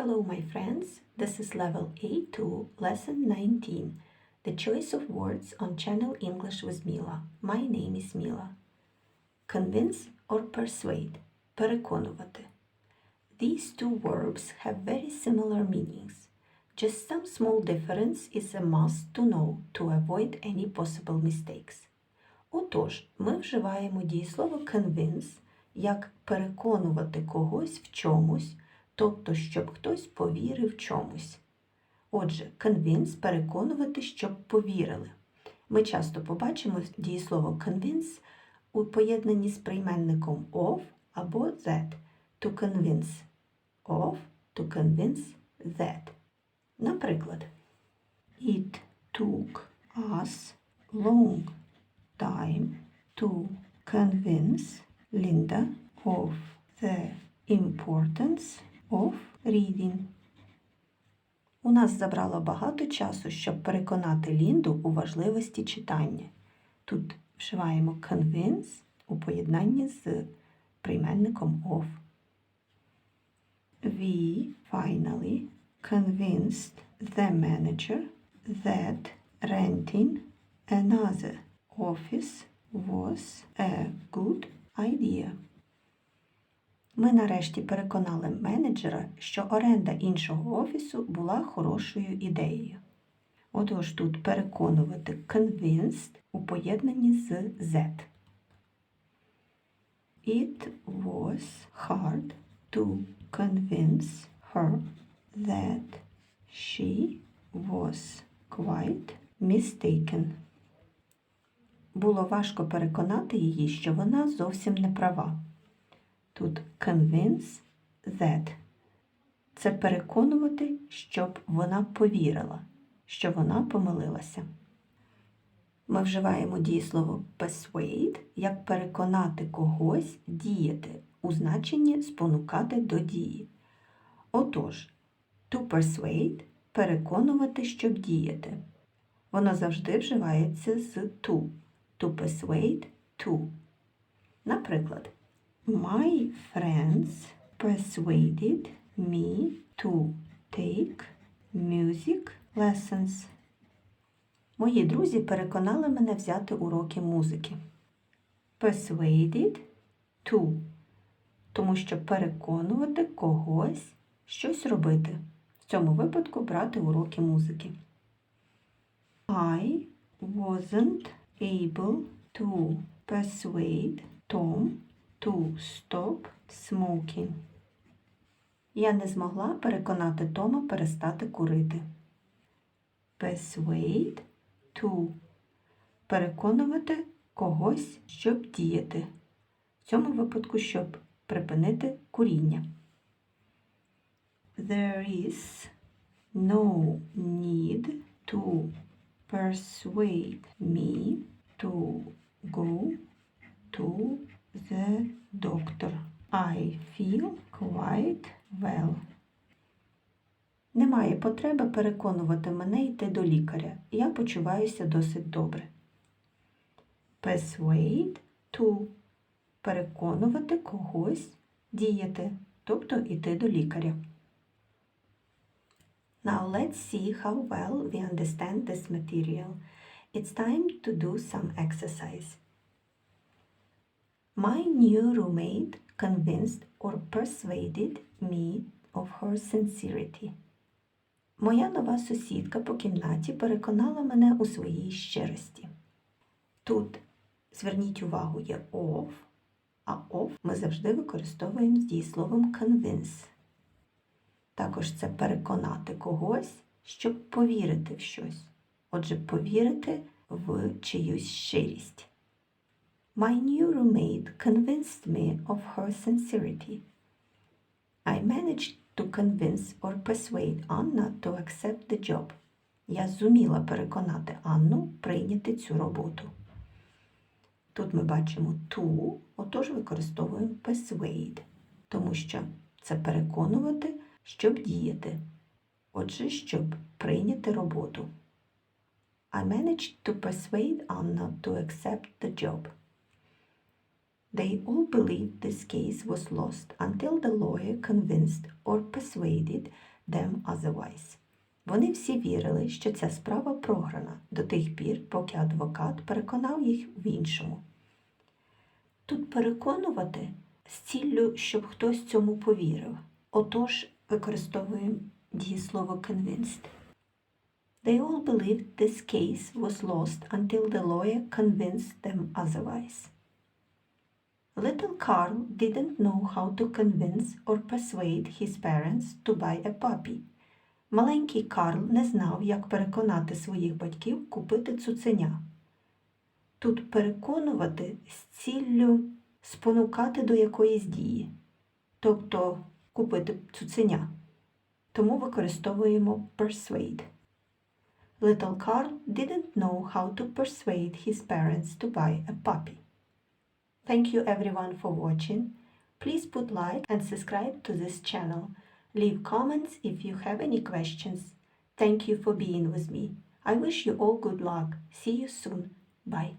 Hello, my friends. This is level A2, lesson 19. The choice of words on Channel English with Mila. My name is Mila. Convince or persuade. Переконувати. These two verbs have very similar meanings. Just some small difference is a must to know to avoid any possible mistakes. Отож, ми вживаємо дієслово convince як переконувати когось в чомусь, тобто, щоб хтось повірив чомусь. Отже, convince – переконувати, щоб повірили. Ми часто побачимо дієслово convince у поєднанні з прийменником of або that. To convince of, to convince that. Наприклад, It took us long time to convince Linda of the importance of reading. У нас забрало багато часу, щоб переконати Лінду у важливості читання. Тут вживаємо convince у поєднанні з прийменником of. We finally convinced the manager that renting another office was a good idea. Ми нарешті переконали менеджера, що оренда іншого офісу була хорошою ідеєю. Отож тут переконувати convinced у поєднанні з Z. It was hard to convince her that she was quite mistaken. Було важко переконати її, що вона зовсім не права. Тут convince that. Це переконувати, щоб вона повірила, що вона помилилася. Ми вживаємо дієслово persuade як переконати когось діяти у значенні спонукати до дії. Отож, to persuade переконувати, щоб діяти. Воно завжди вживається з to. To persuade to. Наприклад, My friends persuaded me to take music lessons. Мої друзі переконали мене взяти уроки музики. Persuaded to. Тому що переконувати когось щось робити. В цьому випадку брати уроки музики. I wasn't able to persuade Tom to stop smoking. Я не змогла переконати Тома перестати курити. Persuade to. Переконувати когось, щоб діяти. В цьому випадку, щоб припинити куріння. There is no need to persuade me to go to the doctor. I feel quite well. Немає потреби переконувати мене йти до лікаря. Я почуваюся досить добре. Persuade to переконувати когось діяти, тобто йти до лікаря. Now let's see how well we understand this material. It's time to do some exercise. My new roommate convinced or persuaded me of her sincerity. Моя нова сусідка по кімнаті переконала мене у своїй щирості. Тут зверніть увагу, є of, а of ми завжди використовуємо з дієсловом convince. Також це переконати когось, щоб повірити в щось. Отже, повірити в чиюсь щирість. My new roommate convinced me of her sincerity. I managed to convince or persuade Anna to accept the job. Я зуміла переконати Анну прийняти цю роботу. Тут ми бачимо to, отож використовуємо persuade, тому що це переконувати, щоб діяти. Отже, щоб прийняти роботу. I managed to persuade Anna to accept the job. They all believed this case was lost until the lawyer convinced or persuaded them otherwise. Вони всі вірили, що ця справа програна до тих пір, поки адвокат переконав їх в іншому. Тут переконувати з ціллю, щоб хтось цьому повірив. Отож, використовуємо дієслово convinced. They all believed this case was lost until the lawyer convinced them otherwise. Little Carl didn't know how to convince or persuade his parents to buy a puppy. Маленький Карл не знав, як переконати своїх батьків купити цуценя. Тут переконувати з ціллю спонукати до якоїсь дії, тобто купити цуценя. Тому використовуємо persuade. Little Carl didn't know how to persuade his parents to buy a puppy. Thank you everyone for watching. Please put like and subscribe to this channel. Leave comments if you have any questions. Thank you for being with me. I wish you all good luck. See you soon. Bye.